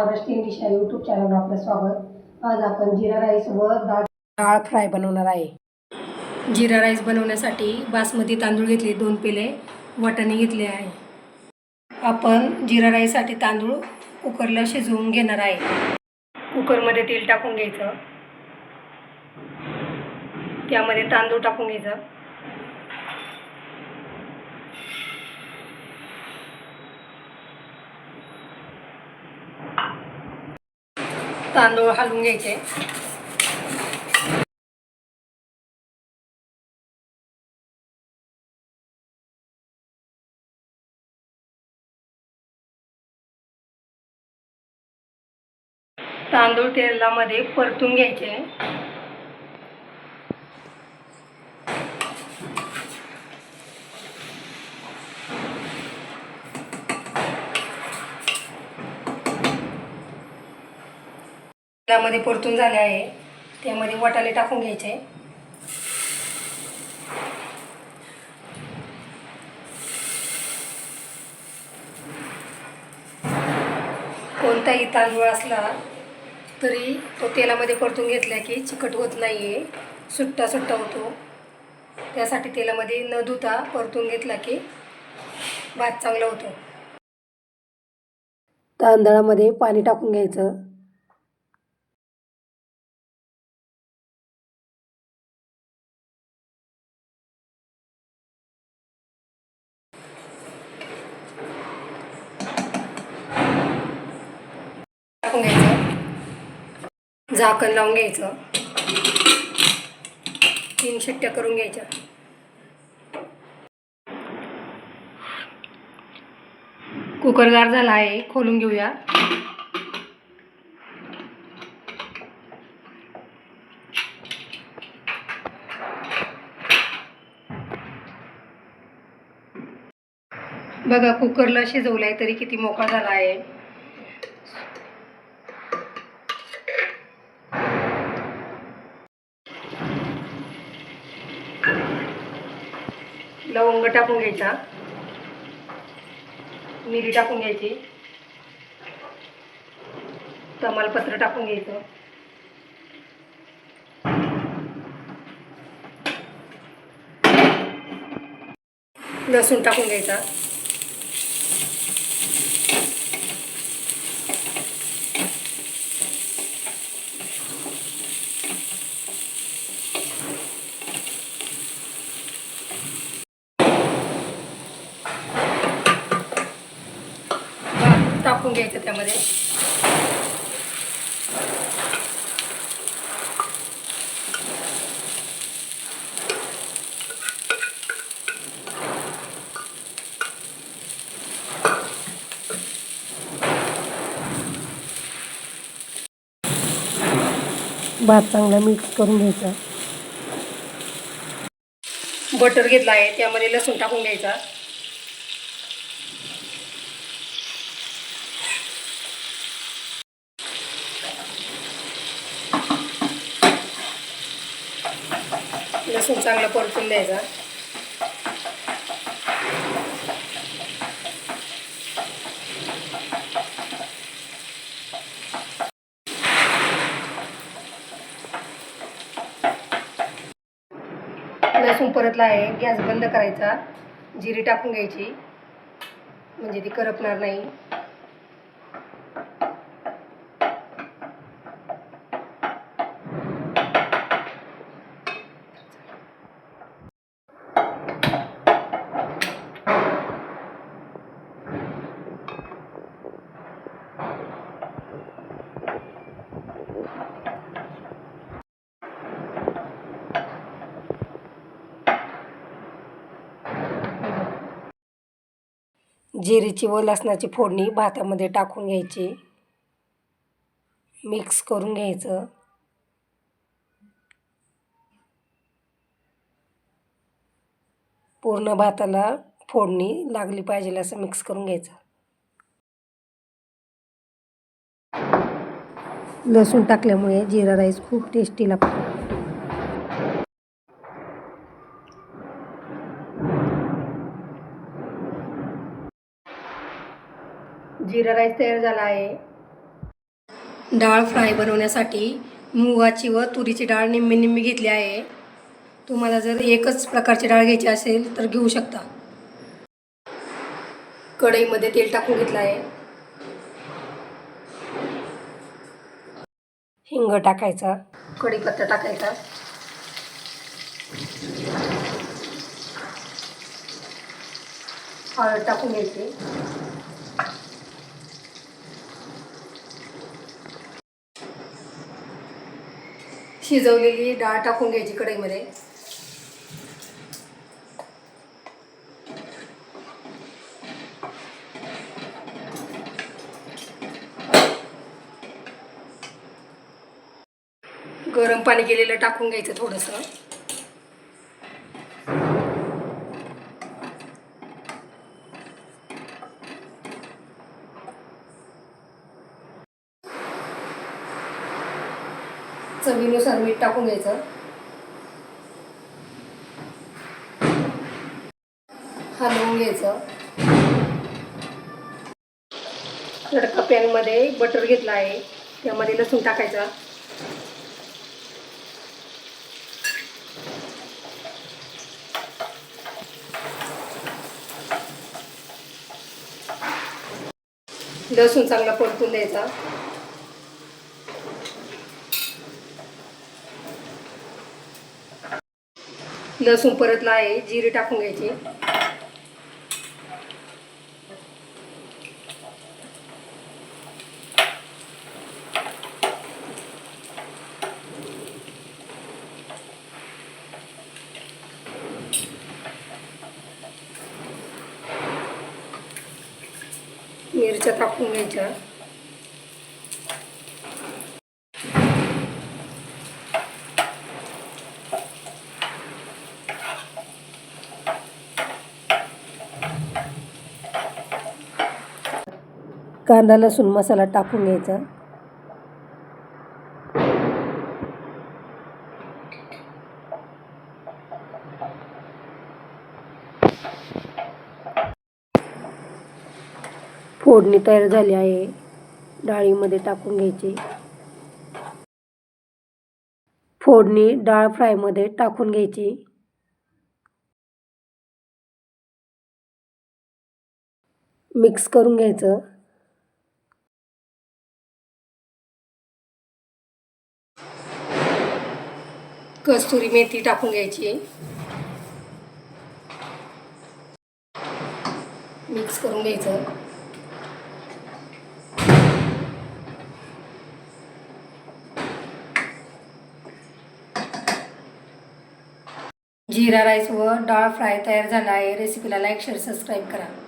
Maharashtra English या YouTube चॅनलवर आपलं स्वागत. आज आपण जिरा राईस व दाळ डाळ फ्राय बनवणार आहे. जिरा राईस बनवण्यासाठी बासमती तांदूळ घेतले दोन पेले वाटाणे घेतले आहे. आपण जिरा राईससाठी तांदूळ कुकरला शिजवून घेणार आहे. कुकरमध्ये तेल टाकून घ्यायचं. त्यामध्ये तांदूळ टाकून घ्यायचं. तांदूळ हलवून घ्यायचे. तांदूळ तेलामध्ये परतून घ्यायचे. तेलामध्ये परतून झाले आहे. त्यामध्ये वाटाणे टाकून घ्यायचे. कोणताही तांदूळ असला तरी तो तेलामध्ये परतून घेतला की चिकट होत नाही आहे सुट्टा सुट्टा होतो. त्यासाठी तेलामध्ये न धुता परतून घेतला की भात चांगला होतो. तांदळामध्ये पाणी टाकून घ्यायचं. टाकून घ्यायचं. झाकण लावून घ्यायचं. तीन शिट्ट्या करून घ्यायच्या. कुकर गार झाला आहे खोलून घेऊया. बघा कुकरला शिजवलाय तरी किती मोकळा झाला आहे. लवंग टाकून घ्यायचा. मिरी टाकून घ्यायची. तमालपत्र टाकून घ्यायचं. लसूण टाकून घ्यायचा भात टाकून घ्यायचं त्यामध्ये. भात चांगला मिक्स करून घ्यायचा. बटर घेतला आहे त्यामध्ये लसूण टाकून घ्यायचा. लसूण चांगला परतून द्यायचा लसूण परतला आहे गॅस बंद करायचा जिरी टाकून घ्यायची. म्हणजे ती करपणार नाही. जिरीची व लसणाची फोडणी भातामध्ये टाकून घ्यायची. मिक्स करून घ्यायचं. पूर्ण भाताला फोडणी लागली पाहिजे असं मिक्स करून घ्यायचं. लसूण टाकल्यामुळे जिरा राईस खूप टेस्टी लागतो. जिरा राईस तयार झाला आहे. डाळ फ्राय बनवण्यासाठी मुगाची व तुरीची डाळ निम्मी निम्मी घेतली आहे. तुम्हाला जर एकच प्रकारची डाळ घ्यायची असेल तर घेऊ शकता. कढईमध्ये तेल टाकून घेतलं आहे. हिंग टाकायचा. कढीपत्ता टाकायचा. हळद टाकून घ्यायची. शिजवलेली डाळ टाकून घ्यायची कढईमध्ये. गरम पाणी केलेलं टाकून घ्यायचं थोडंसं. चवीनुसार मीठ टाकून घ्यायचं. हलवून घ्यायचं. तडका पॅनमध्ये बटर घेतला आहे. त्यामध्ये लसूण टाकायचा. लसूण चांगला परतून द्यायचा. लसूण परतला आहे जिरे टाकून घ्यायची. मिरच्या टाकून घ्यायच्या. कांदा लसूण मसाला टाकून घ्यायचा. फोडणी तयार झाली आहे. डाळीमध्ये टाकून घ्यायची. फोडणी डाळ फ्रायमध्ये टाकून घ्यायची. मिक्स करून घ्यायचं. कस्तुरी मेथी टाकून घ्यायची. मिक्स करून घ्यायचं. जिरा राईस डाळ फ्राय तयार झाला आहे. रेसिपीला लाईक शेअर सबस्क्राईब करा.